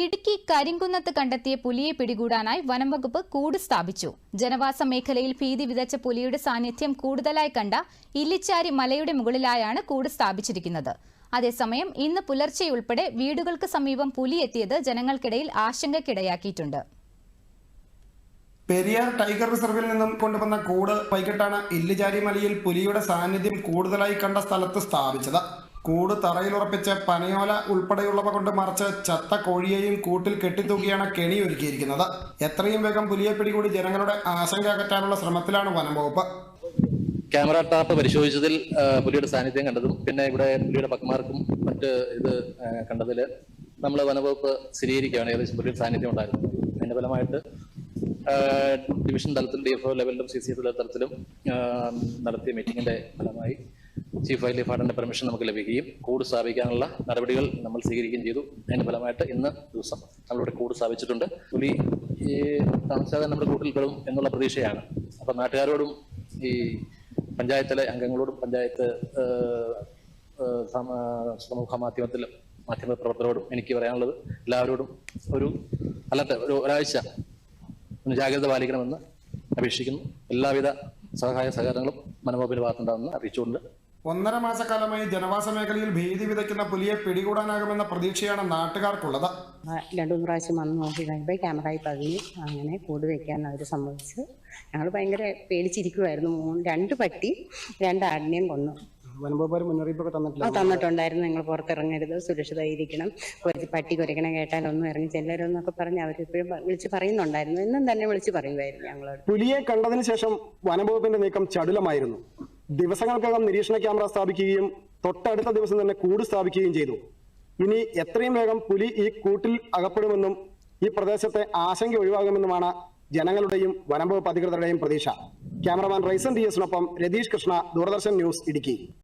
ഇടുക്കി കരിങ്കുന്നത്ത് കണ്ടെത്തിയ പുലിയെ പിടികൂടാനായി വനംവകുപ്പ് കൂട് സ്ഥാപിച്ചു. ജനവാസ മേഖലയിൽ ഭീതി വിതച്ച പുലിയുടെ സാന്നിധ്യം കൂടുതലായി കണ്ട ഇല്ലിച്ചാരി മലയുടെ മുകളിലായാണ് കൂട് സ്ഥാപിച്ചിരിക്കുന്നത്. അതേസമയം ഇന്ന് പുലർച്ചെയുൾപ്പെടെ വീടുകൾക്ക് സമീപം പുലി എത്തിയത് ജനങ്ങൾക്കിടയിൽ ആശങ്കക്കിടയാക്കിയിട്ടുണ്ട്. പെരിയാർ ടൈഗർ റിസർവിൽ നിന്നും കൊണ്ടുവന്ന കൂട് വൈകിട്ടാണ് ഇല്ലിചാരി മലയിൽ പുലിയുടെ സാന്നിധ്യം കൂടുതലായി കണ്ട സ്ഥലത്ത് സ്ഥാപിച്ചത്. കൂട് തറയിലുറപ്പിച്ച് പനയോല ഉൾപ്പെടെയുള്ളവ കൊണ്ട് മറച്ച് ചത്ത കോഴിയെയും കൂട്ടിൽ കെട്ടിത്തൂക്കിയാണ് കെണി ഒരുക്കിയിരിക്കുന്നത്. എത്രയും വേഗം പുലിയെ പിടികൂടി ജനങ്ങളുടെ ആശങ്ക അകറ്റാനുള്ള ശ്രമത്തിലാണ് വനം വകുപ്പ്. ക്യാമറ ടാപ്പ് പരിശോധിച്ചതിൽ പുലിയുടെ സാന്നിധ്യം കണ്ടതും പിന്നെ ഇവിടെ പുലിയുടെ പക്കമാർക്കും മറ്റ് ഇത് കണ്ടതിൽ നമ്മൾ വനവകുപ്പ് സ്ഥിരീകരിക്കുകയാണ്. ഏകദേശം പുലിയുടെ സാന്നിധ്യം ഉണ്ടായിരുന്നു. അതിന്റെ ഫലമായിട്ട് ഡിവിഷൻ തലത്തിൽ ഡി എഫ് ഒ ലെവലിലും സി സി എഫ് തലത്തിലും നടത്തിയ മീറ്റിംഗിന്റെ ഫലമായി ചീഫ് വൈൽഡ് ലൈഫ് പെർമിഷൻ നമുക്ക് ലഭിക്കുകയും കൂട് സ്ഥാപിക്കാനുള്ള നടപടികൾ നമ്മൾ സ്വീകരിക്കുകയും ചെയ്തു. അതിന്റെ ഫലമായിട്ട് ഇന്ന് ദിവസം നമ്മളിവിടെ കൂട് സ്ഥാപിച്ചിട്ടുണ്ട്. പുലി താമസിയാതെ നമ്മുടെ കൂട്ടിൽ പെടും എന്നുള്ള പ്രതീക്ഷയാണ്. അപ്പൊ നാട്ടുകാരോടും ഈ പഞ്ചായത്തിലെ അംഗങ്ങളോടും പഞ്ചായത്ത് സമൂഹ മാധ്യമത്തിലും മാധ്യമ പ്രവർത്തകരോടും എനിക്ക് പറയാനുള്ളത് എല്ലാവരോടും ഒരു അല്ലാത്ത ഒരു ഒരാഴ്ച ഒന്ന് ജാഗ്രത പാലിക്കണമെന്ന് അപേക്ഷിക്കുന്നു. എല്ലാവിധ സഹായ സഹകരണങ്ങളും മനോഭാവിന്റെ ഭാഗത്തുണ്ടാകുമെന്ന് അറിയിച്ചുകൊണ്ട് ഒന്നര മാസക്കാലമായി ജനവാസ മേഖലയിൽ ഭീതി വിതയ്ക്കുന്ന പുലിയെ പിടികൂടാനാകുമെന്ന പ്രതീക്ഷയാണ് നാട്ടുകാർക്കുള്ളത്. രണ്ടു മൂന്ന് പ്രാവശ്യം വന്ന് നോക്കി കഴിയുമ്പോൾ ക്യാമറയിൽ പതിഞ്ഞ് അങ്ങനെ കൂട് വെക്കാൻ അവർ സമ്മതിച്ചു. ഞങ്ങൾ ഭയങ്കര പേടിച്ചിരിക്കുമായിരുന്നു മൂന്ന് രണ്ട് പട്ടി രണ്ട് ആടിനെയും കൊന്നു. വനംവകുപ്പ് മുന്നറിയിപ്പൊക്കെ ആ തന്നിട്ടില്ല തന്നിട്ടുണ്ടായിരുന്നു. നിങ്ങൾ പുറത്തിറങ്ങരുത് സുരക്ഷിതമായിരിക്കണം. കുറച്ച് പട്ടി കുരയ്ക്കണം കേട്ടാൽ ഒന്നും ഇറങ്ങി ചെല്ലരുതെന്നൊക്കെ പറഞ്ഞ് അവരിപ്പോഴും വിളിച്ച് പറയുന്നുണ്ടായിരുന്നു. എന്നും തന്നെ വിളിച്ച് പറയുമായിരുന്നു ഞങ്ങളോട്. പുലിയെ കണ്ടതിന് ശേഷം വനംവകുപ്പിന്റെ നീക്കം ചടുലമായിരുന്നു. ദിവസങ്ങൾക്കകം നിരീക്ഷണ ക്യാമറ സ്ഥാപിക്കുകയും തൊട്ടടുത്ത ദിവസം തന്നെ കൂട് സ്ഥാപിക്കുകയും ചെയ്തു. ഇനി എത്രയും വേഗം പുലി ഈ കൂട്ടിൽ അകപ്പെടുമെന്നും ഈ പ്രദേശത്തെ ആശങ്ക ഒഴിവാകുമെന്നുമാണ് ജനങ്ങളുടെയും വനംവകുപ്പ് അധികൃതരുടെയും പ്രതീക്ഷ. ക്യാമറമാൻ റൈസൻ ഡി എസിനൊപ്പം രതീഷ് കൃഷ്ണ ദൂരദർശൻ ന്യൂസ് ഇടുക്കി.